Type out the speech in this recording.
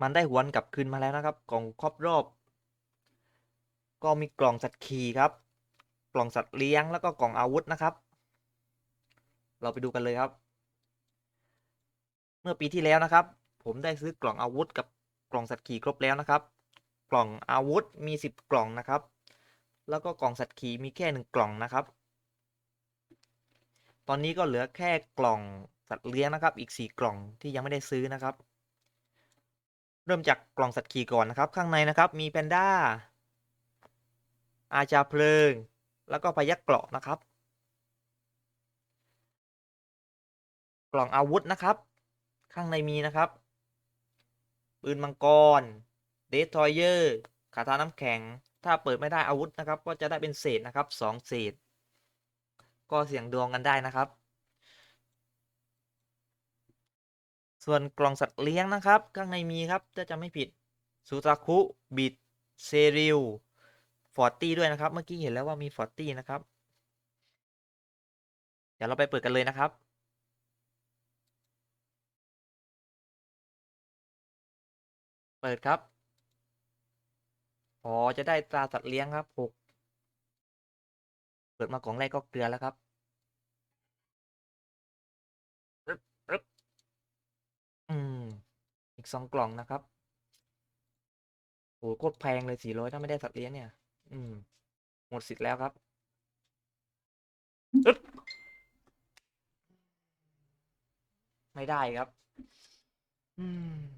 มันได้หวนกลับคืนมาแล้วนะครับ กล่องครอบรอบ ก็มีกล่องสัตว์ขี่ครับ กล่องสัตว์เลี้ยงแล้วก็กล่องอาวุธนะครับ เราไปดูกันเลยครับ เมื่อปีที่แล้วนะครับ ผมได้ซื้อกล่องอาวุธกับกล่องสัตว์ขี่ครบแล้วนะครับ กล่องอาวุธมีสิบกล่องนะครับ แล้วก็กล่องสัตว์ขี่มีแค่หนึ่งกล่องนะครับ ตอนนี้ก็เหลือแค่กล่องสัตว์เลี้ยงนะครับ อีกสี่กล่องที่ยังไม่ได้ซื้อนะครับ เริ่มจากกล่องสัตว์ขี่ก่อนนะครับ ข้างในนะครับมีแพนด้า อาจาเพลิง แล้วก็พยักเกราะนะครับ กล่องอาวุธนะครับ ข้างในมีนะครับ ปืนมังกร เดสทอยเยอร์คาถาน้ำแข็ง ถ้าเปิดไม่ได้อาวุธนะครับ ก็จะได้เป็นเศษนะครับสองเศษ ก็เสี่ยงดวงกันได้นะครับ ส่วนกล่องสัตว์เลี้ยงนะครับ ข้างในมีครับถ้าจะไม่ผิดซูซาคุบิดเซริลฟอร์ตี้ด้วยนะครับ เมื่อกี้เห็นแล้วว่ามีฟอร์ตี้นะครับ เดี๋ยวเราไปเปิดกันเลยนะครับเปิดครับอ๋อจะได้ตราสัตว์เลี้ยงครับหกเปิดมากล่องแรกก็เกลือแล้วครับปึ๊บปึ๊บอืม อีก สองกล่องนะครับโหโคตรแพงเลยสี่ร้อยถ้าไม่ได้สัตว์เลี้ยงเนี่ย อืม หมดสิทธิ์แล้วครับอึ๊บไม่ได้ครับ อืม